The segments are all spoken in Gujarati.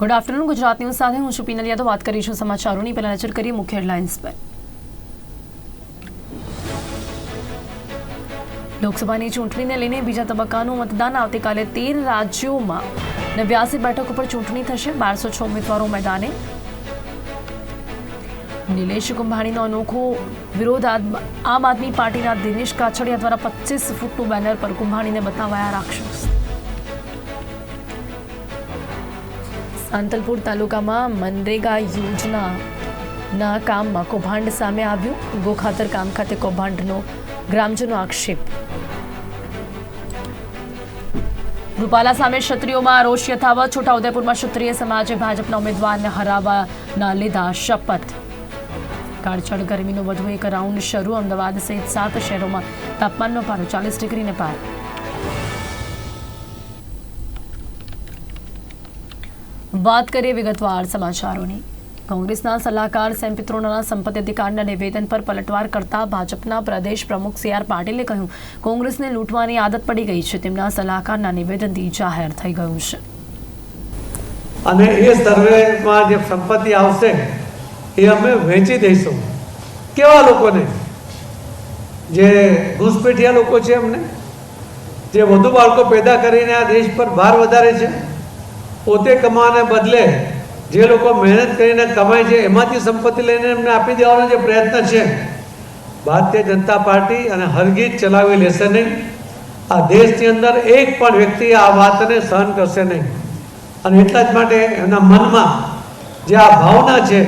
ગુડ આફ્ટરનૂન ગુજરાત ન્યૂઝ સાથે હું છું પીનલ યાદવ. વાત કરીશું સમાચારોની. પહેલા નજર કરીએ મુખ્ય હેડલાઇન્સ પર. લોકસભાની ચૂંટણીને લઈને બીજા તબક્કાનું મતદાન આવતીકાલે તેર રાજ્યોમાં. નેવ્યાસી બેઠક ઉપર ચૂંટણી થશે. બારસો છ ઉમેદવારો મેદાને. નિલેશ કુંભાણીનો અનોખો વિરોધ આમ આદમી પાર્ટીના દિનેશ કાછડિયા દ્વારા પચીસ ફૂટનું બેનર પર કુંભાણીને બતાવાયા રાક્ષસ. સાંતલપુર તાલુકામાં મનરેગા યોજનાના કામમાં કૌભાંડ સામે આવ્યું. ગોખાતર કામ ખાતે કૌભાંડનો ગ્રામજનો આક્ષેપ. રૂપાલા સામે ક્ષત્રિયોમાં રોષ યથાવત, છોટાઉદેપુરમાં ક્ષત્રિય સમાજે ભાજપના ઉમેદવારને હરાવવાના લીધા શપથ. કાળછાળ ગરમીનો વધુ એક રાઉન્ડ શરૂ, અમદાવાદ સહિત સાત શહેરોમાં તાપમાનનો પારો ચાલીસ ડિગ્રીને પાર. વાત કરીએ વિગતવાર સમાચારોની. કોંગ્રેસના સલાહકાર સેમ પિત્રોડાના સંપત્તિ અધિકારના નિવેદન પર પલટવાર કરતા ભાજપના પ્રદેશ પ્રમુખ સી આર પાટીલે કહ્યું, કોંગ્રેસને લૂંટવાની આદત પડી ગઈ છે. તેમના સલાહકારના નિવેદનથી જાહેર થઈ ગયું છે. અને એ સર્વેમાં જે સંપત્તિ આવશે, એ અમે વેચી દઈશું. કેવા લોકોને? જે ઘૂસપેઠિયા લોકો છે એમને. જે વધુ બાળકો પેદા કરીને આ દેશ પર ભાર વધારે છે. પોતે કમાવાને બદલે જે લોકો મહેનત કરીને કમાય છે, એમાંથી સંપત્તિ લઈને એમને આપી દેવાનો જે પ્રયત્ન છે, ભારતીય જનતા પાર્ટી અને હરગીજ ચલાવી લેશે નહીં. આ દેશની અંદર એક પણ વ્યક્તિ આ વાતને સહન કરશે નહીં. અને એટલા જ માટે એના મનમાં જે આ ભાવના છે,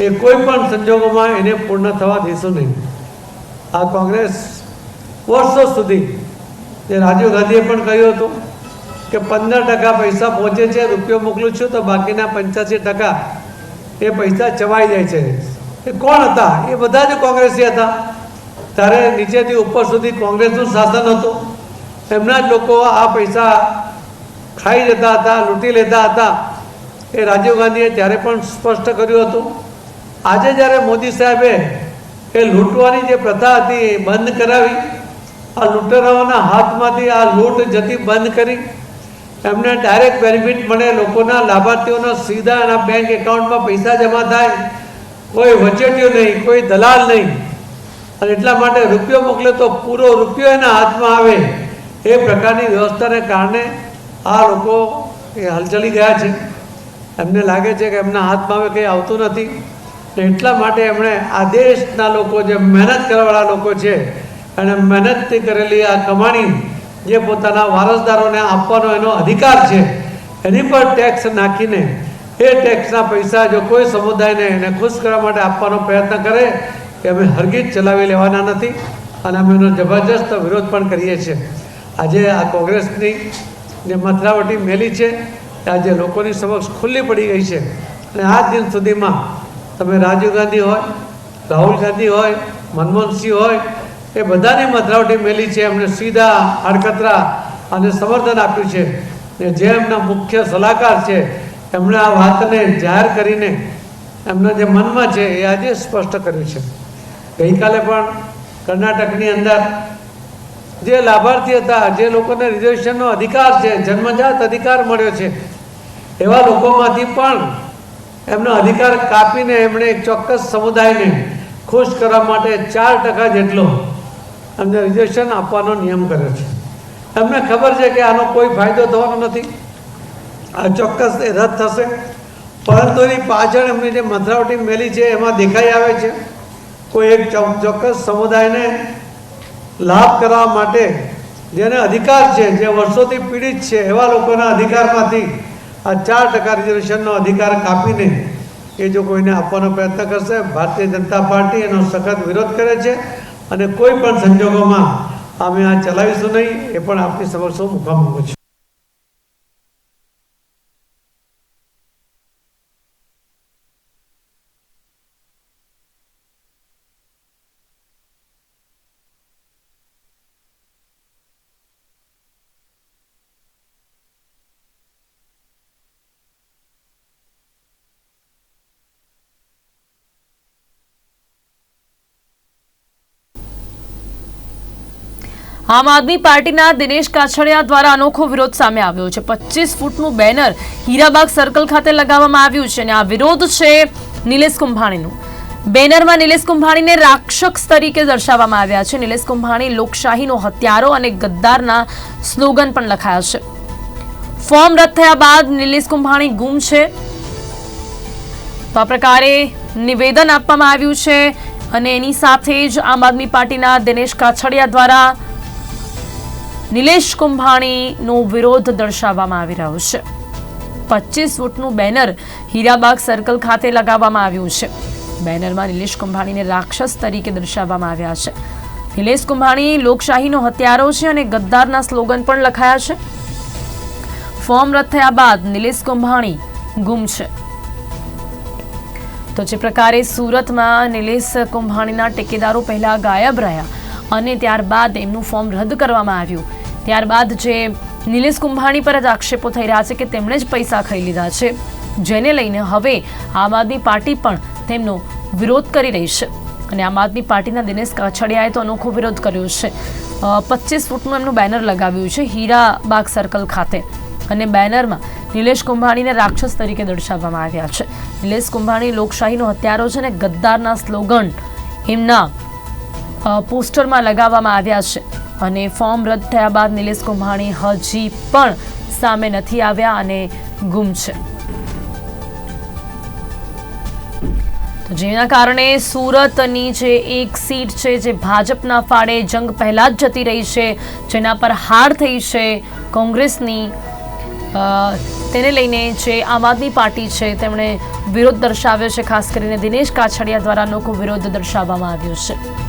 એ કોઈ પણ સંજોગોમાં એને પૂર્ણ થવા દેશો નહીં. આ કોંગ્રેસ વર્ષો સુધી જે રાજીવ ગાંધીએ પણ કહ્યું હતું કે પંદર ટકા પૈસા પહોંચે છે, રૂપિયો મોકલું છું તો બાકીના પંચ્યાસી ટકા એ પૈસા ચવાઈ જાય છે. એ કોણ હતા? એ બધા જ કોંગ્રેસી હતા. ત્યારે નીચેથી ઉપર સુધી કોંગ્રેસનું શાસન હતું. એમના જ લોકો આ પૈસા ખાઈ જતા હતા, લૂંટી લેતા હતા. એ રાજીવ ગાંધીએ ત્યારે પણ સ્પષ્ટ કર્યું હતું. આજે જ્યારે મોદી સાહેબે એ લૂંટવાની જે પ્રથા હતી એ બંધ કરાવી, આ લૂંટરાઓના હાથમાંથી આ લૂંટ જતી બંધ કરી એમને ડાયરેક્ટ બેનિફિટ મળે, લોકોના લાભાર્થીઓના સીધા એના બેંક એકાઉન્ટમાં પૈસા જમા થાય. કોઈ વચેટીઓ નહીં, કોઈ દલાલ નહીં. અને એટલા માટે રૂપિયો મોકલે તો પૂરો રૂપિયો એના હાથમાં આવે. એ પ્રકારની વ્યવસ્થાને કારણે આ લોકો એ હલચલી ગયા છે. એમને લાગે છે કે એમના હાથમાં હવે કંઈ આવતું નથી. એટલા માટે એમણે આ દેશના લોકો જે મહેનત કરવાવાળા લોકો છે અને મહેનતથી કરેલી આ કમાણી જે પોતાના વારસદારોને આપવાનો એનો અધિકાર છે. એની પર ટેક્સ નાખીને, એ ટેક્સના પૈસા જો કોઈ સમુદાયને એને ખુશ કરવા માટે આપવાનો પ્રયત્ન કરે કે અમે હરગીજ ચલાવી લેવાના નથી અને અમે એનો જબરજસ્ત વિરોધ પણ કરીએ છીએ. આજે આ કોંગ્રેસની જે મથરાવટી મેલી છે આજે લોકોની સમક્ષ ખુલ્લી પડી ગઈ છે. અને આ દિન સુધીમાં તમે રાજીવ ગાંધી હોય, રાહુલ ગાંધી હોય, મનમોહનસિંહ હોય એ બધાની મથરાવટી મેલી છે. એમને સીધા આડકતરા અને સમર્થન આપ્યું છે. ને જે એમના મુખ્ય સલાહકાર છે, એમણે આ વાતને જાહેર કરીને એમના જે મનમાં છે એ આજે સ્પષ્ટ કર્યું છે. ગઈકાલે પણ કર્ણાટકની અંદર જે લાભાર્થી હતા, જે લોકોને રિઝર્વેશનનો અધિકાર છે, જન્મજાત અધિકાર મળ્યો છે, એવા લોકોમાંથી પણ એમનો અધિકાર કાપીને એમણે એક ચોક્કસ સમુદાયને ખુશ કરવા માટે ચાર ટકા જેટલો એમને રિઝર્વેશન આપવાનો નિયમ કર્યો છે. તમને ખબર છે કે આનો કોઈ ફાયદો થવાનો નથી? આ ચોક્કસ એ રદ થશે. પરંતુ એની પાછળ એમની જે મથરાવટી મેલી છે, એમાં દેખાઈ આવે છે. કોઈ એક ચોક્કસ સમુદાયને લાભ કરવા માટે જેને અધિકાર છે, જે વર્ષોથી પીડિત છે, એવા લોકોના અધિકારમાંથી આ ચાર ટકા રિઝર્વેશનનો અધિકાર કાપીને એ જો કોઈને આપવાનો પ્રયત્ન કરશે, ભારતીય જનતા પાર્ટી એનો સખત વિરોધ કરે છે. અને કોઈ પણ સંજોગોમાં અમે આ ચલાવીશું નહીં, એ પણ આપની સમક્ષ હું મૂકવા માગું છું. આમ આદમી પાર્ટીના દિનેશ કાછડિયા દ્વારા અનોખો વિરોધ સામે આવ્યો છે. પચીસ ફૂટનું બેનર હીરાબાગ સર્કલ ખાતે લગાવવામાં આવ્યું છે અને આ વિરોધ છે નિલેશ કુંભાણીનું. બેનરમાં નિલેશ કુંભાણીને રાક્ષસ તરીકે દર્શાવવામાં આવ્યા છે. નિલેશ કુંભાણી લોકશાહીનો હત્યારો અને ગદ્દારના સ્લોગન પણ લખાયા છે. ફોર્મ રદ થયા બાદ નિલેશ કુંભાણી ગુમ છે. તો આ પ્રકારે નિવેદન આપવામાં આવ્યું છે અને એની સાથે જ આમ આદમી પાર્ટીના દિનેશ કાછડિયા દ્વારા નિલેશ કુંભાણીનો વિરોધ દર્શાવવામાં આવી રહ્યો છે. પચીસ ફૂટનું બેનર હીરાબાગ સર્કલ ખાતે લગાવવામાં આવ્યું છે. બેનરમાં નિલેશ કુંભાણીને રાક્ષસ તરીકે દર્શાવવામાં આવ્યા છે. નિલેશ કુંભાણી લોકશાહીનો હત્યારો છે અને ગદ્દારના સ્લોગન પણ લખાયા છે. ફોર્મ રદ થયા બાદ નિલેશ કુંભાણી ગુમ છે. તો જે પ્રકારે સુરતમાં નિલેશ કુંભાણીના ટેકેદારો પહેલા ગાયબ રહ્યા અને ત્યારબાદ એમનું ફોર્મ રદ કરવામાં આવ્યું. ત્યારબાદ જે નિલેશ કુંભાણી પર જ આક્ષેપો થઈ રહ્યા છે કે તેમણે જ પૈસા ખાઈ લીધા છે, જેને લઈને હવે આમ આદમી પાર્ટી પણ તેમનો વિરોધ કરી રહી છે. અને આમ આદમી પાર્ટીના દિનેશ કાછડિયાએ તો અનોખો વિરોધ કર્યો છે. પચીસ ફૂટનું એમનું બેનર લગાવ્યું છે હીરાબાગ સર્કલ ખાતે. અને બેનરમાં નિલેશ કુંભાણીને રાક્ષસ તરીકે દર્શાવવામાં આવ્યા છે. નિલેશ કુંભાણી લોકશાહીનો હત્યારો છે અને ગદ્દારના સ્લોગન એમના પોસ્ટરમાં લગાવવામાં આવ્યા છે. અને ફોર્મ રદ થયા બાદ નિલેશ કુંભાણી હજી પણ સામે નથી આવ્યા અને ગુમ છે. જેના કારણે સુરતની જે એક સીટ છે, જે ભાજપના ફાળે જંગ પહેલા જ જતી રહી છે, જેના પર હાર થઈ છે કોંગ્રેસની તેને લઈને જે આમ આદમી પાર્ટી છે, તેમણે વિરોધ દર્શાવ્યો છે, ખાસ કરીને દિનેશ કાછડિયા દ્વારા લોકો વિરોધ દર્શાવવામાં આવ્યો છે.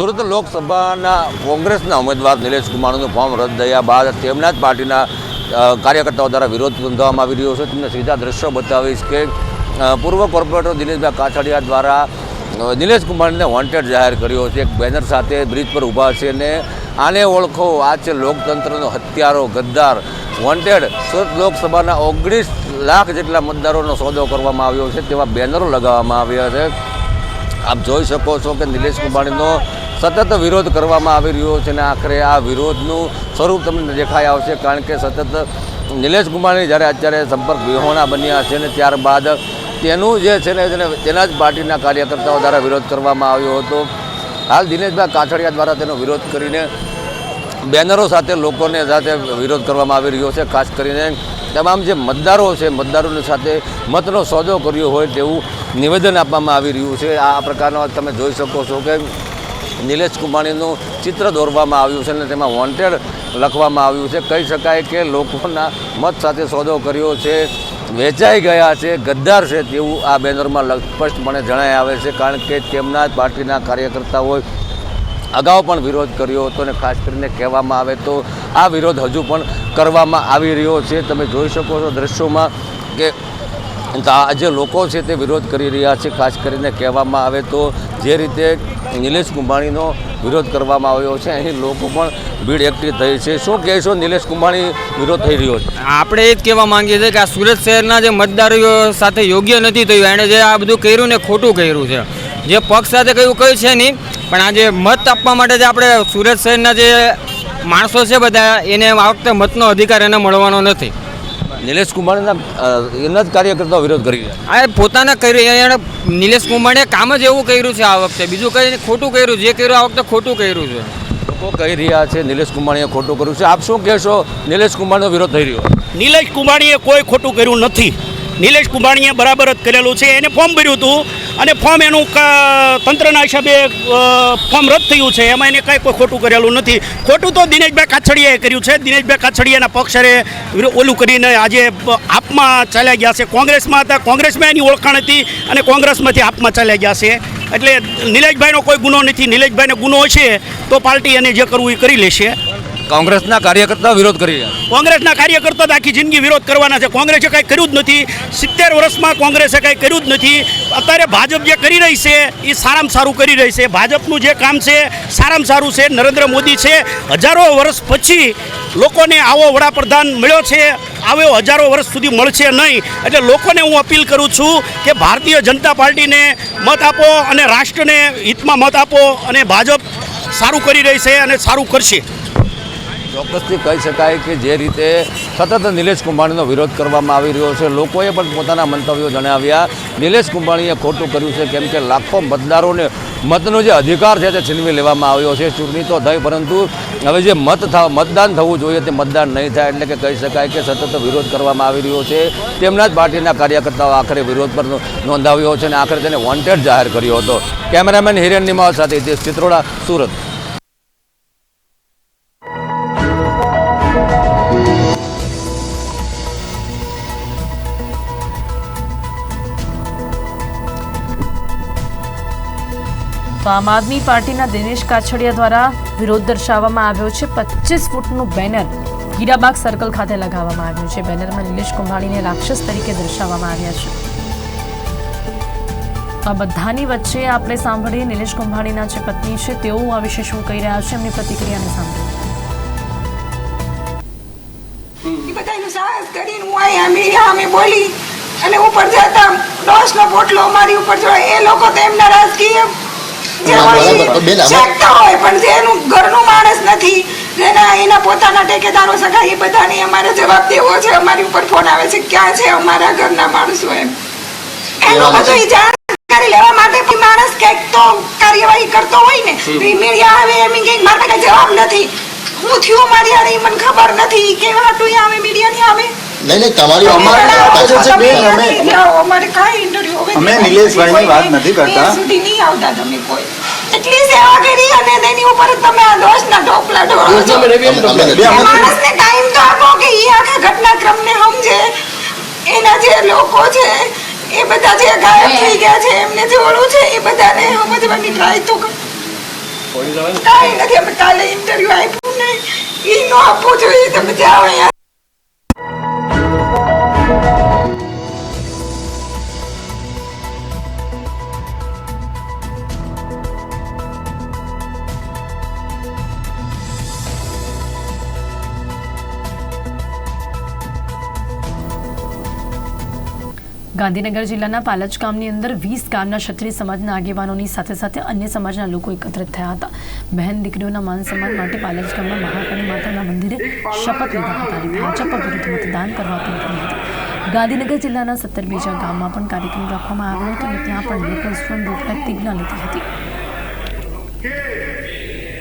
સુરત લોકસભાના કોંગ્રેસના ઉમેદવાર નિલેશ કુમારનું ફોર્મ રદ થયા બાદ તેમના જ પાર્ટીના કાર્યકર્તાઓ દ્વારા વિરોધ નોંધવામાં આવી રહ્યો છે. તમને સીધા દ્રશ્યો બતાવીશ કે પૂર્વ કોર્પોરેટર દિનેશભાઈ કાછડિયા દ્વારા નિલેશ કુમારને વોન્ટેડ જાહેર કર્યો છે. એક બેનર સાથે બ્રિજ પર ઊભા છે ને આને ઓળખો, આ છે લોકતંત્રનો હત્યારો ગદ્દાર. વોન્ટેડ સુરત લોકસભાના ઓગણીસ લાખ જેટલા મતદારોનો સોદો કરવામાં આવ્યો છે. તેવા બેનરો લગાવવામાં આવ્યા છે. આપ જોઈ શકો છો કે નિલેશ કુંભાણીનો સતત વિરોધ કરવામાં આવી રહ્યો છે અને આખરે આ વિરોધનું સ્વરૂપ તમને દેખાઈ આવશે કારણ કે સતત નિલેશ કુમારની જ્યારે અત્યારે સંપર્ક વિહોણા બન્યા છે ને ત્યારબાદ તેનું જે છે ને તેને જ પાર્ટીના કાર્યકર્તાઓ દ્વારા વિરોધ કરવામાં આવ્યો હતો. હાલ દિનેશભાઈ કાછડિયા દ્વારા તેનો વિરોધ કરીને બેનરો સાથે લોકોને સાથે વિરોધ કરવામાં આવી રહ્યો છે. ખાસ કરીને તમામ જે મતદારો છે, મતદારોની સાથે મતનો સોદો કર્યો હોય તેવું નિવેદન આપવામાં આવી રહ્યું છે. આ પ્રકારનો તમે જોઈ શકો છો કે નિલેશ કુંભાણીનું ચિત્ર દોરવામાં આવ્યું છે અને તેમાં વોન્ટેડ લખવામાં આવ્યું છે. કહી શકાય કે લોકોના મત સાથે સોદો કર્યો છે. વેચાઈ ગયા છે, ગદ્દાર છે તેવું આ બેનરમાં સ્પષ્ટપણે જણાય આવે છે. કારણ કે તેમના જ પાર્ટીના કાર્યકર્તાઓએ અગાઉ પણ વિરોધ કર્યો હતો અને ખાસ કરીને કહેવામાં આવે તો આ વિરોધ હજુ પણ કરવામાં આવી રહ્યો છે. તમે જોઈ શકો છો દ્રશ્યોમાં કે આ જે લોકો છે તે વિરોધ કરી રહ્યા છે. ખાસ કરીને કહેવામાં આવે તો જે રીતે નિલેશ કુંભાણીનો વિરોધ કરવામાં આવ્યો છે. અહીં લોકો પણ ભીડ એકઠી થઈ છે. શું કહેશો નિલેશ કુંભાણી વિરોધ થઈ રહ્યો છે? આપણે એ જ કહેવા માંગીએ છીએ કે આ સુરત શહેરના જે મતદારો સાથે યોગ્ય નથી થયું, એણે જે આ બધું કર્યું ને ખોટું કર્યું છે. જે પક્ષ સાથે કયું કયું છે નહીં, પણ આ જે મત આપવા માટે જે આપણે સુરત શહેરના જે માણસો છે બધા, એને આ વખતે મતનો અધિકાર એને મળવાનો નથી. નિલેશ કુમારના એના જ કાર્યકર્તાઓ વિરોધ કરી રહ્યા આ પોતાના કર્યું એણે નિલેશ કુંભાણીએ કામ જ એવું કર્યું છે આ વખતે. બીજું કંઈ ખોટું કર્યું જે કર્યું આ વખતે ખોટું કર્યું છે. લોકો કહી રહ્યા છે નિલેશ કુંભાણીએ ખોટું કર્યું છે. આપ શું કહેશો નિલેશ કુમારનો વિરોધ થઈ રહ્યો નિલેશ કુંભાણીએ કોઈ ખોટું કર્યું નથી. નિલેશ કુંભાણીએ બરાબર જ કરેલું છે. એને ફોર્મ ભર્યું હતું અને ફોર્મ એનું તંત્રના હિસાબે ફોર્મ રદ થયું છે. એમાં એને કાંઈ કોઈ ખોટું કરેલું નથી. ખોટું તો દિનેશભાઈ કાછડિયાએ કર્યું છે. દિનેશભાઈ કાછડિયાના પક્ષરે ઓલું કરીને આજે આપમાં ચાલ્યા ગયા છે. કોંગ્રેસમાં હતા. કોંગ્રેસમાં એની ઓળખાણ હતી અને કોંગ્રેસમાંથી આપમાં ચાલ્યા ગયા છે. એટલે નિલેશભાઈનો કોઈ ગુનો નથી. નિલેશભાઈને ગુનો હશે તો પાર્ટી એને જે કરવું એ કરી લેશે. કોંગ્રેસના કાર્યકર્તા વિરોધ કરી રહ્યા કોંગ્રેસના કાર્યકર્તા આખી જિંદગી વિરોધ કરવાના છે. કોંગ્રેસે કાંઈ કર્યું જ નથી. સિત્તેર વર્ષમાં કોંગ્રેસે કાંઈ કર્યું જ નથી. અત્યારે ભાજપ જે કરી રહી છે, એ સારામાં સારું કરી રહી છે. ભાજપનું જે કામ છે, સારામાં સારું છે. નરેન્દ્ર મોદી છે. હજારો વર્ષ પછી લોકોને આવો વડાપ્રધાન મળ્યો છે. આવ્યો હજારો વર્ષ સુધી મળશે નહીં. એટલે લોકોને હું અપીલ કરું છું કે ભારતીય જનતા પાર્ટીને મત આપો અને રાષ્ટ્રને હિતમાં મત આપો અને ભાજપ સારું કરી રહી છે અને સારું કરશે. ચોક્કસથી કહી શકાય કે જે રીતે સતત નિલેશ કુંભાણીનો વિરોધ કરવામાં આવી રહ્યો છે, લોકોએ પણ પોતાના મંતવ્યો જણાવ્યા. નિલેશ કુંભાણીએ ખોટું કર્યું છે, કેમ કે લાખો મતદારોને મતનો જે અધિકાર છે તે છીનવી લેવામાં આવ્યો છે. ચૂંટણી તો થઈ, પરંતુ હવે જે મત થા, મતદાન થવું જોઈએ તે મતદાન નહીં થાય, એટલે કે કહી શકાય કે સતત વિરોધ કરવામાં આવી રહ્યો છે. તેમના જ પાર્ટીના કાર્યકર્તાઓ આખરે વિરોધ પર નોંધાવ્યો છે અને આખરે તેને વોન્ટેડ જાહેર કર્યો હતો. કેમેરામેન હિરેન નિમાવ સાથે તે ચિત્રોડા, સુરત. તો આમ આદમી પાર્ટીના દિનેશ કાછડિયા દ્વારા વિરોધ દર્શાવવામાં આવ્યો છે. પચીસ ફૂટનું બેનર ગીરાબાગ સર્કલ ખાતે લગાવવામાં આવ્યું છે. બેનરમાં નિલેશ કુંભાણીને રાક્ષસ તરીકે દર્શાવવામાં આવ્યા છે. આ બધાની વચ્ચે આપણે સાંભળીએ નિલેશ કુંભાણીના જે પત્ની છે, તેઓ આ વિશે શું કહી રહ્યા છે, એમની પ્રતિક્રિયાને સાંભળીએ. અને ઉપર જતા ડોસનો પોટલો અમારી ઉપર જો એ લોકો તો એમના રાજકીય બેન, હોય પણ જેનું ઘરનું માણસ નથી જેના એના પોતાના ટેકેદારો સગા એ બધાને અમારે જવાબ દેવો છે અમારી ઉપર ફોન આવે છે ક્યાં છે અમારા ઘરના માણસો એમ. એનું લેવા માટે માણસ કંઈક તો કાર્યવાહી કરતો હોય ને મીડિયા આવે એમ કંઈક મારા જવાબ નથી. હું થયું મારી હારે મને ખબર નથી કેવા હાટું આવે મીડિયાની આવે? નહીં નહીં તમારી અમે- અમારે કાંઈ interview હવે અમે નિલેશભાઈની વાત નથી કરતા. સુધી નહીં આવતા તમે કોઈ. એટલી સેવા કરી અને તેની ઉપર તમે આ દોષના ઢોકલા ઢોળો છો. અમે- અમે નથી. બે અમે- માણસને ટાઈમ તો આપો કે ઈ આખા ઘટનાક્રમને સમજે. એના જે લોકો છે એ બધા જે ગાયબ થઈ ગયા છે એમને જે ઓળું છે એ બધાને સમજવાની ટ્રાય તો કાંઈ નથી અમે કાલે ઇન્ટરવ્યુ આપ્યું નહીં. એ નો આપવું જોઈએ તમે જાઓ અહીંયા. ગાંધીનગર જિલ્લાના પાલજ ગામની અંદર વીસ ગામના ક્ષત્રિય સમાજના આગેવાનોની સાથે સાથે અન્ય સમાજના લોકો એકત્રિત થયા હતા. બહેન દીકરીઓના માન સન્માન માટે પાલજ ગામના મહાકાળી માતાના મંદિરે શપથ લીધા હતા ભાજપ વિરુદ્ધ મતદાન કરવા અપીલ કરી ગાંધીનગર જિલ્લાના સત્તર બીજા ગામમાં પણ કાર્યક્રમ રાખવામાં આવ્યો હતો અને ત્યાં પણ લોકો સ્વરૂપ પ્રતિજ્ઞા લીધી હતી કે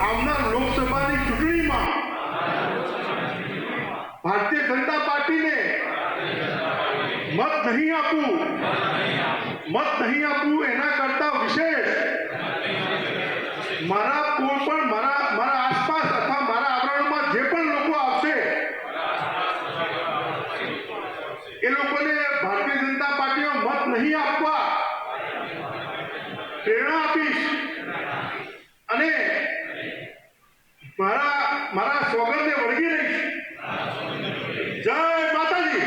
આવનાર લોકસભાની ચૂંટણીમાં ભારતીય જનતા પાર્ટીને મત નહીં આપવું મત નહીં આપવું એના કરતા વિશેષ મારા કોઈ પણ મારા મારા આસપાસ અથવા મારા આવરણમાં જે પણ લોકો આવશે એ લોકોને ભારતીય જનતા પાર્ટીમાં મત નહીં આપવા પ્રેરણા આપીશ અને મારા મારા સ્વગતને વળગી રહીશ જય માતાજી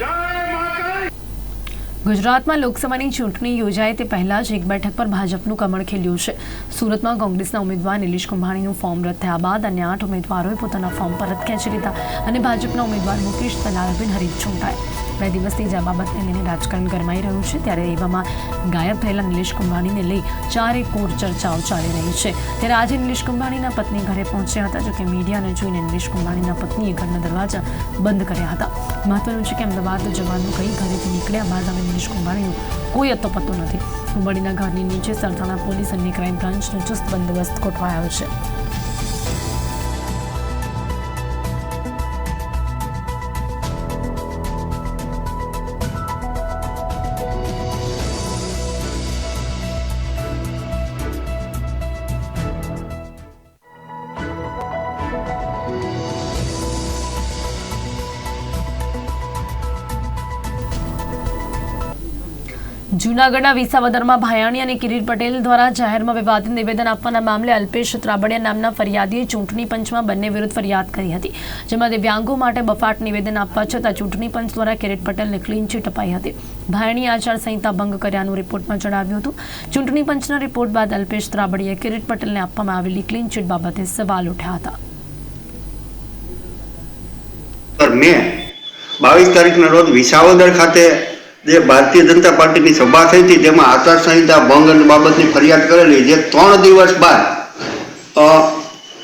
જય મહાકાળી ગુજરાતમાં લોકસભાની ચૂંટણી યોજાય તે પહેલાં જ એક બેઠક પર ભાજપનું કમળ ખીલ્યું છે. સુરતમાં કોંગ્રેસના ઉમેદવાર નિલેશ કુંભાણીનું ફોર્મ રદ થયા બાદ અન્ય આઠ ઉમેદવારોએ પોતાના ફોર્મ પરત ખેંચી લીધા અને ભાજપના ઉમેદવાર મુકેશ દલાલ બિનહરીફ ચૂંટાયા બે દિવસથી જ આ બાબતને લઈને રાજકારણ ગરમાઈ રહ્યું છે. ત્યારે એવામાં ગાયબ થયેલા નિલેશ કુંભાણીને લઈ ચારે કોર ચર્ચાઓ ચાલી રહી છે. ત્યારે આજે નિલેશ કુંભાણીના પત્ની ઘરે પહોંચ્યા હતા, જોકે મીડિયાને જોઈને નિલેશ કુંભાણીના પત્નીએ ઘરના દરવાજા બંધ કર્યા હતા. મહત્વનું છે કે અમદાવાદ જવાનું કહી ઘરેથી નીકળ્યા બાદ હવે નિલેશ કુંભાણીનો કોઈ અતો પતો નથી. કુંભાણીના ઘરની નીચે સરથાણા પોલીસ અને ક્રાઇમ બ્રાન્ચનો ચુસ્ત બંદોબસ્ત ગોઠવાયો છે. જૂનાગઢના વિસાવદરમાં ભાયાણી અને કિરીટ પટેલ દ્વારા જાહેરમાં વિવાદિત નિવેદન આપવાના મામલે અલ્પેશ ત્રાબડિયા નામના ફરિયાદીએ ચૂંટણી પંચમાં બંને વિરુદ્ધ ફરિયાદ કરી હતી, જેમાં દિવ્યાંગો માટે બફાટ નિવેદન આપવા છતાં ચૂંટણી પંચ દ્વારા કિરીટ પટેલને ક્લીન ચીટ અપાઈ હતી. ભાયાણી આચારસંહિતા ભંગ કર્યાનું રિપોર્ટમાં જણાવ્યું હતું. ચૂંટણી પંચના રિપોર્ટ બાદ અલ્પેશ ત્રાબડિયાએ કિરીટ પટેલને આપવામાં આવેલી ક્લીન ચીટ બાબતે સવાલ ઉઠ્યા હતા. બાવીસ તારીખના રોજ વિસાવદર ખાતે જે ભારતીય જનતા પાર્ટીની સભા થઈ હતી તેમાં આચારસંહિતા, ભંગ બાબતની ફરિયાદ કરેલી, જે ત્રણ દિવસ બાદ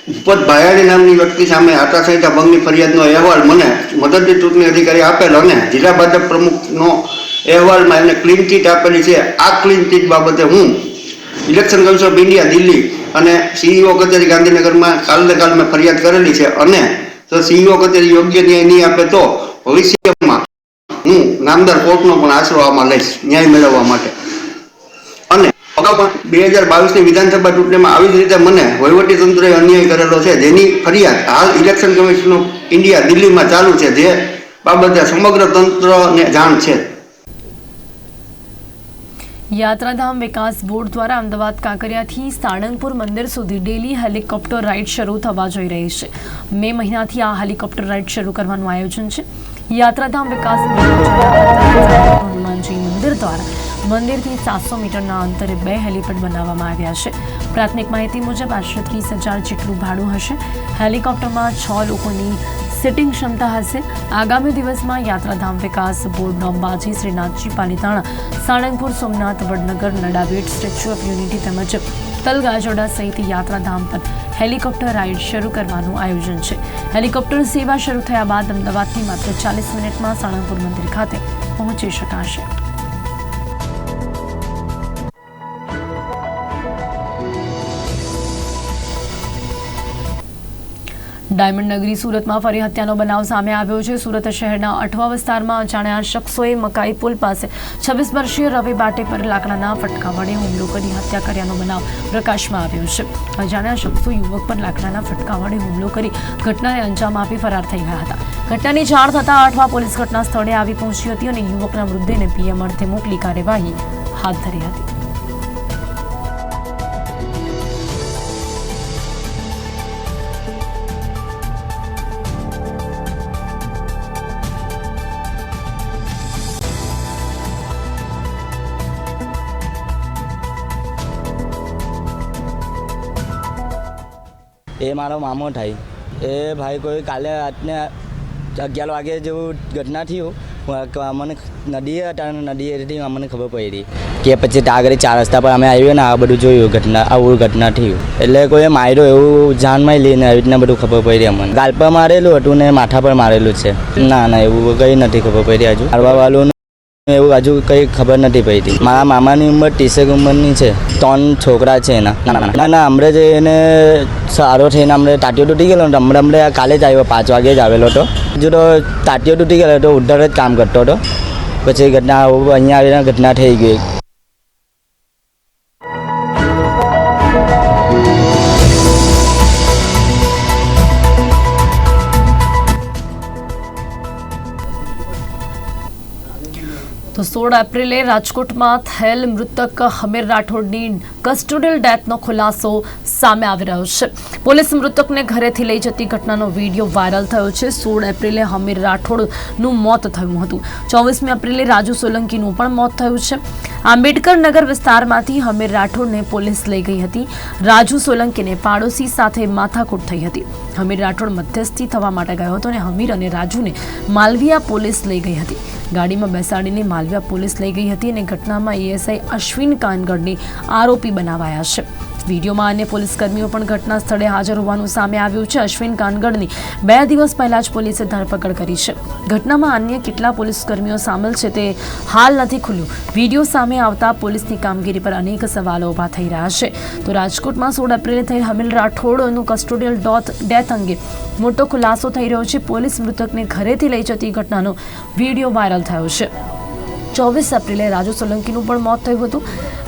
ઉપજ ભાયાણી નામની વ્યક્તિ સામે આચારસંહિતા, ભંગની ફરિયાદનો અહેવાલ મને મદદની ચૂંટણી અધિકારી આપેલ અને જિલ્લા ભાજપ પ્રમુખનો અહેવાલમાં એમને ક્લીન ચીટ આપેલી છે. આ ક્લીન ચીટ બાબતે હું election commission of India Delhi અને સીઈઓ કચેરી ગાંધીનગરમાં કાલને કાલ મેં ફરિયાદ કરેલી છે અને જો સીઈઓ કચેરી યોગ્ય ન્યાય નહીં આપે તો ભવિષ્યમાં નામદાર કોર્ટનો પણ આશરો આમાં લઈશ, ન્યાય મેળવવા માટે. અને અગાઉ પણ બે હજાર બાવીસની વિધાનસભા ચૂંટણીમાં આવી જ રીતે મને વહીવટી તંત્રએ અન્યાય કરેલો છે. જેની ફરિયાદ હાલ ઇલેક્શન કમિશન ઓફ ઇન્ડિયા દિલ્હીમાં ચાલુ છે, જે બાબતે સમગ્ર તંત્રને જાણ છે. યાત્રાધામ વિકાસ બોર્ડ દ્વારા અમદાવાદ કાંકરિયાથી સાળંગપુર મંદિર સુધી ડેલી હેલિકોપ્ટર રાઇડ શરૂ થવા જઈ રહી છે. મે મહિનાથી આ હેલિકોપ્ટર રાઇડ શરૂ કરવાનું આયોજન છે. યાત્રાધામ વિકાસ હનુમાનજી મંદિર દ્વારા મંદિરથી સાતસો મીટરના અંતરે બે હેલિપેડ બનાવવામાં આવ્યા છે. પ્રાથમિક માહિતી મુજબ આશરે ત્રીસ હજાર જેટલું ભાડું હશે. હેલિકોપ્ટરમાં છ લોકોની સિટિંગ ક્ષમતા હશે. આગામી દિવસમાં યાત્રાધામ વિકાસ બોર્ડનો Ambaji Shrinathji Palitana, Salangpur Somnath, Vadnagar, Nadabet, statue of unity તેમજ તલગાજોડા સહિત યાત્રાધામ પર હેલિકોપ્ટર રાઇડ શરૂ કરવાનું આયોજન છે. હેલિકોપ્ટર સેવા શરૂ થયા બાદ અમદાવાદથી માત્ર ચાલીસ મિનિટમાં સાળંગપુર મંદિર ખાતે પહોંચી શકાશે. ડાયમંડ નગરી સુરતમાં ફરી હત્યાનો બનાવ સામે આવ્યો છે. સુરત શહેરના અઠવા વિસ્તારમાં અજાણ્યા શખ્સોએ મકાઈ પુલ પાસે છવ્વીસ વર્ષીય રવિ બાટે પર લાકડાના ફટકા વડે હુમલો કરી હત્યા કર્યાનો બનાવ પ્રકાશમાં આવ્યો છે. અજાણ્યા શખ્સો યુવક પર લાકડાના ફટકા વડે હુમલો કરી ઘટનાને અંજામ આપી ફરાર થઈ ગયા હતા. ઘટનાની જાણ થતાં અઠવા પોલીસ ઘટના સ્થળે આવી પહોંચી હતી અને યુવકના મૃતદેહને પીએમ અર્થે મોકલી કાર્યવાહી હાથ ધરી હતી. એ મારો મામો થાય. એ ભાઈ કોઈ કાલે રાતને અગિયાર વાગે જેવું ઘટના થયું અમને નદી હતા હતી અમને ખબર પડી. કે પછી આગળ ચાર રસ્તા પર અમે આવ્યું ને આ બધું જોયું ઘટના આવું ઘટના થયું. એટલે કોઈએ માર્યો એવું જાનમાં લઈને આવી રીતના બધું ખબર પડી અમને. ગાલ પર મારેલું હતું ને માથા પર મારેલું છે. ના ના, એવું કંઈ નથી ખબર પડી હજુ. મારવાવાળું એવું હજુ કંઈ ખબર નથી પડી મારા મામાની ઉંમર ત્રીસેક ઉંમરની છે. ત્રણ છોકરા છે એના. ના ના હમણાં જે એને સારો થઈને હમણાં તાટીઓ તૂટી ગયેલો ને હમણાં હમણાં કાલે જ આવ્યો, પાંચ વાગે જ આવેલો હતો. હજુ તો તાટીઓ તૂટી ગયેલો તો ઉદ્ધાર જ કામ કરતો હતો. પછી ઘટના અહીંયા આવીને ઘટના થઈ ગઈ. તો સોળ એપ્રિલે રાજકોટમાં થયેલ મૃતક હમીર રાઠોડની કસ્ટોડિયલ ડેથનો ખુલાસો સામે આવી રહ્યો છે. પોલીસ મૃતકને ઘરેથી લઈ જતી ઘટનાનો વીડિયો વાયરલ થયો છે. સોળ એપ્રિલે હમીર રાઠોડનું મોત થયું હતું. ચોવીસમી એપ્રિલે રાજુ સોલંકીનું પણ મોત થયું છે. આંબેડકર નગર વિસ્તારમાંથી હમીર રાઠોડને પોલીસ લઈ ગઈ હતી. રાજુ સોલંકીને પાડોશી સાથે માથાકૂટ થઈ હતી. હમીર રાઠોડ મધ્યસ્થી થવા માટે ગયો હતો અને હમીર અને રાજુને માલવિયા પોલીસ લઈ ગઈ હતી. ગાડીમાં બેસાડીને માલવિયા પોલીસ લઈ ગઈ હતી અને ઘટનામાં એએસઆઈ અશ્વિન કાનગડને આરોપી બનાવાયા છે. વિડીયોમાં અન્ય પોલીસ કર્મીઓ પણ ઘટના સ્થળે હાજર હોવાનું સામે આવ્યું છે. અશ્વિન કાનગડની બે દિવસ પહેલા જ પોલીસે ધરપકડ કરી છે. ઘટનામાં અન્ય કેટલા પોલીસકર્મીઓ સામેલ છે તે હાલ નથી ખુલ્યું. વીડિયો સામે આવતા પોલીસની કામગીરી પર અનેક સવાલો ઊભા થઈ રહ્યા છે. તો રાજકોટમાં સોળ એપ્રિલે થયેલ હમીલ રાઠોડનું કસ્ટોડિયલ ડોથ ડેથ અંગે મોટો ખુલાસો થઈ રહ્યો છે. પોલીસ મૃતકને ઘરેથી લઈ જતી ઘટનાનો વીડિયો વાયરલ થયો છે. ચોવીસ એપ્રિલે રાજુ સોલંકીનું પણ મોત થયું હતું.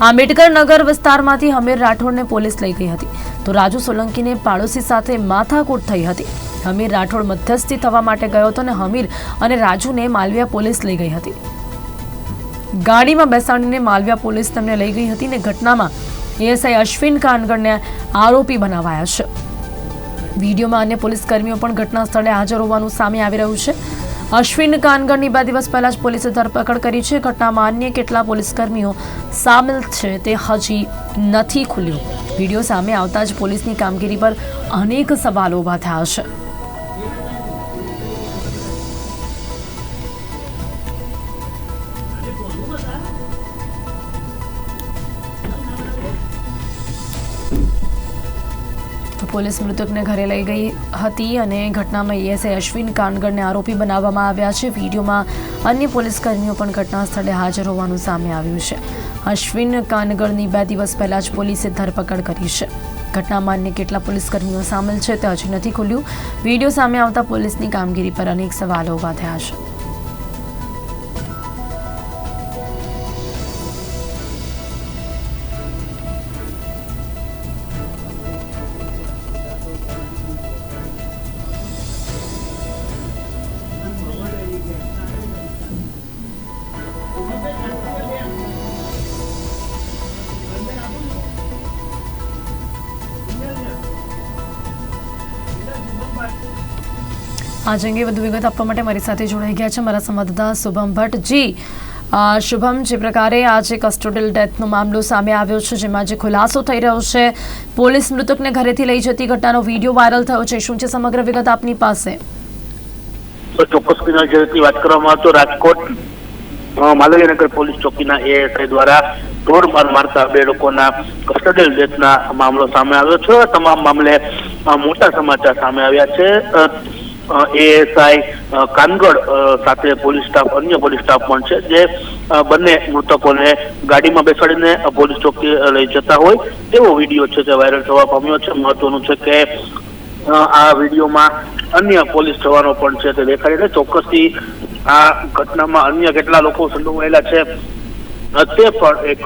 આંબેડકર નગર વિસ્તારમાંથી હમીર રાઠોડને પોલીસ લઈ ગઈ હતી. તો રાજુ સોલંકીને પાડોશી સાથે માથાકૂટ થઈ હતી. હમીર રાઠોડ મધ્યસ્થી થવા માટે ગયો હતો અને હમીર અને રાજુને માલવિયા પોલીસ લઈ ગઈ હતી. ગાડીમાં બેસાડીને માલવિયા પોલીસ તેમને લઈ ગઈ હતી અને ઘટનામાં એએસઆઈ અશ્વિન કાનગડને આરોપી બનાવાયા છે. વિડીયોમાં અન્ય પોલીસ કર્મીઓ પણ ઘટના સ્થળે હાજર હોવાનું સામે આવી રહ્યું છે. અશ્વિન કાનગરની બે દિવસ પહેલા જ પોલીસે ધરપકડ કરી છે. ઘટનામાં અન્ય કેટલા પોલીસ કર્મીઓ સામેલ છે તે હજી નથી ખુલ્યું. વીડિયો સામે આવતા જ પોલીસની કામગીરી પર અનેક સવાલો ઊભા થયા છે. પોલીસ મૃતકને ઘરે લઈ ગઈ હતી અને ઘટનામાં એએસઆઈ અશ્વિન કાનગરને આરોપી બનાવવામાં આવ્યા છે. વિડીયોમાં અન્ય પોલીસકર્મીઓ પણ ઘટના સ્થળે હાજર હોવાનું સામે આવ્યું છે. અશ્વિન કાનગરની બે દિવસ પહેલાં જ પોલીસે ધરપકડ કરી છે. ઘટનામાં અન્ય કેટલા પોલીસકર્મીઓ સામેલ છે તે હજી નથી ખુલ્યું. વીડિયો સામે આવતા પોલીસની કામગીરી પર અનેક સવાલો ઊભા થયા છે. આજ અંગે વધુ વિગત આપવા માટે મારી સાથે જોડાઈ ગયા છે મારા સંવાદદાતા શુભમ ભટ્ટ. જી અ, શુભમ જે પ્રકારે આજે કસ્ટોડિયલ ડેથનો મામલો સામે આવ્યો છે જેમાં જે ખુલાસો થઈ રહ્યો છે. પોલીસ મૃતકને ઘરેથી લઈ જતી ઘટનાનો વીડિયો વાયરલ થયો છે. શું છે સમગ્ર વિગત આપની પાસે? ચોક્કસ જેની વાત કરવામાં આવતો. રાજકોટ માલવીનગર પોલીસ ચોકીના એએસઆઈ દ્વારા ઢોર માર મારતા બે લોકોના કસ્ટડિયલ ડેથના મામલો સામે આવ્યો છે. તમામ મામલે મોટા સમાચાર સામે આવ્યા છે. એએસઆઈ કાનગડ સાથે પોલીસ સ્ટાફ, અન્ય પોલીસ સ્ટાફ પણ છે, જે બંને મૃતકોને ગાડીમાં બેસાડીને પોલીસ ચોકી લઈ જતા હોય. તેવો વીડિયો છે તે વાયરલ થવા પામ્યો છે. મહત્વનું છે કે આ વિડીયોમાં અન્ય પોલીસ જવાનો પણ છે તે દેખાડીને ચોક્કસથી આ ઘટનામાં અન્ય કેટલા લોકો સંડોવાયેલા છે તે પણ એક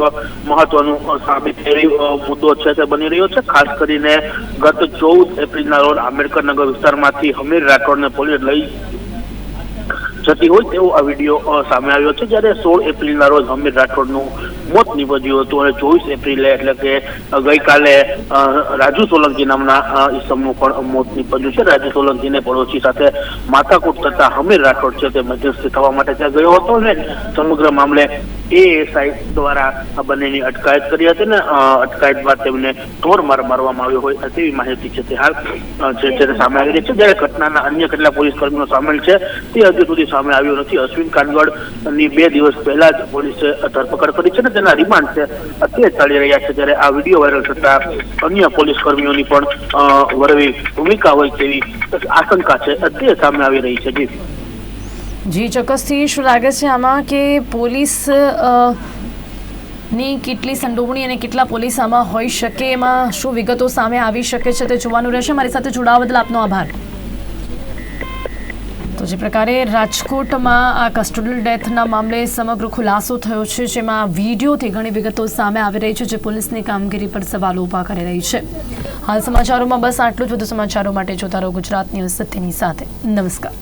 મહત્વનું સાબિત થઈ મુદ્દો છે તે બની રહ્યો છે. ખાસ કરીને ગત ચૌદ એપ્રિલના રોજ આંબેડકરનગર વિસ્તારમાંથી હમીર રાઠોડને પોલીસ લઈ જતી હોય તેવો આ વીડિયો સામે આવ્યો છે. જ્યારે સોળ એપ્રિલના રોજ હમીર રાઠોડનું મોત નિપજ્યું હતું અને ચોવીસ એપ્રિલે એટલે કે ગઈકાલે રાજુ સોલંકી નામના ઈસમનું પણ મોત નિપજ્યું છે. રાજુ સોલંકીને પડોશી સાથે માથાકૂટ થતા હમીર રાઠોડ છે તે મધ્યસ્થી થવા માટે ત્યાં ગયો હતો અને સમગ્ર મામલે એએસઆઈ દ્વારા આ બંનેની અટકાયત કરી હતી ને અટકાયત બાદ તેમને ઢોર માર મારવામાં આવ્યો હોય તેવી માહિતી છે તે હાલ જે સામે આવી રહી છે. જ્યારે ઘટનાના અન્ય કેટલા પોલીસ કર્મીઓ સામેલ છે, તે હજુ સુધી સામે આવ્યો નથી. અશ્વિન કાનગડની બે દિવસ પહેલા જ પોલીસે ધરપકડ કરી છે અને તેના રિમાન્ડ છે. અત્યારે ચાલી રહ્યા છે જ્યારે આ વીડિયો વાયરલ થતા અન્ય પોલીસ કર્મીઓની પણ વરવી ભૂમિકા હોય તેવી આશંકા છે. અત્યારે સામે આવી રહી છે. જી. જી, ચોક્કસથી શું લાગે છે આમાં કે પોલીસની કેટલી સંડોવણી અને કેટલા પોલીસ આમાં હોઈ શકે? એમાં શું વિગતો સામે આવી શકે છે તે જોવાનું રહેશે. મારી સાથે જોડાવા બદલ આપનો આભાર. તો જે પ્રકારે રાજકોટમાં આ કસ્ટોડિયલ ડેથના મામલે સમગ્ર ખુલાસો થયો છે, જેમાં વિડીયોથી ઘણી વિગતો સામે આવી રહી છે, જે પોલીસની કામગીરી પર સવાલો ઊભા કરી રહી છે. હાલ સમાચારોમાં બસ આટલું જ. વધુ સમાચારો માટે જોતા રહો ગુજરાત ન્યૂઝ સત્યની સાથે. નમસ્કાર.